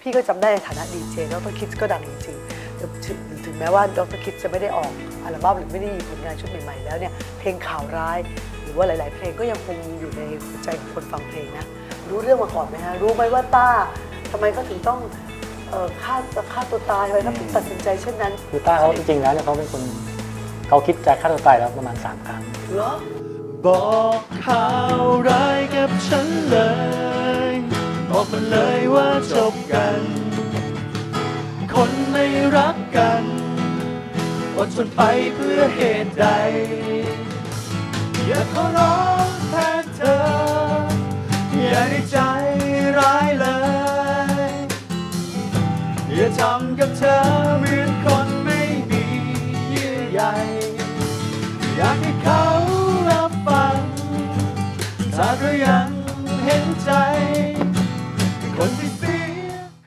พี่ก็จำได้ในฐานะดีเจดรคิดก็ดังจริงๆแต่ถึงถึงแม้ว่าดรคิดจะไม่ได้ออกอัลบั้มหรือไม่ได้มีผลงานชุดใหม่ๆแล้วเนี่ยเพลงข่าวร้าย หรือว่าหลาย ๆ เพลงก็ยังคงอยู่ในหัวใจของคนฟังเพลงนะรู้เรื่องมาก่อนไหมฮะรู้ไหมว่าต้าทำไมเขาถึงต้องเอ่อฆ่าฆ่าตัวตายทำไมเขาถึงตัดสินใจเช่นนั้น คือต้าเขาจริงๆแล้วเนี่ยเขาเป็นคนเขาคิดจะฆ่าตัวตายแล้วประมาณ3ครั้งเหรอบอกข่าวร้ายกับฉันเลย บอกมันเลยว่าจบกัน คนไม่รักกันอดทนไปเพื่อเหตุใด อย่าขอร้องแทนเธอ อย่าได้ใจร้ายเลย อย่าทำกับเธอเหมือนคนไม่มีเยื่อใยอยากให้เขารับฟังถ้าเธอยัง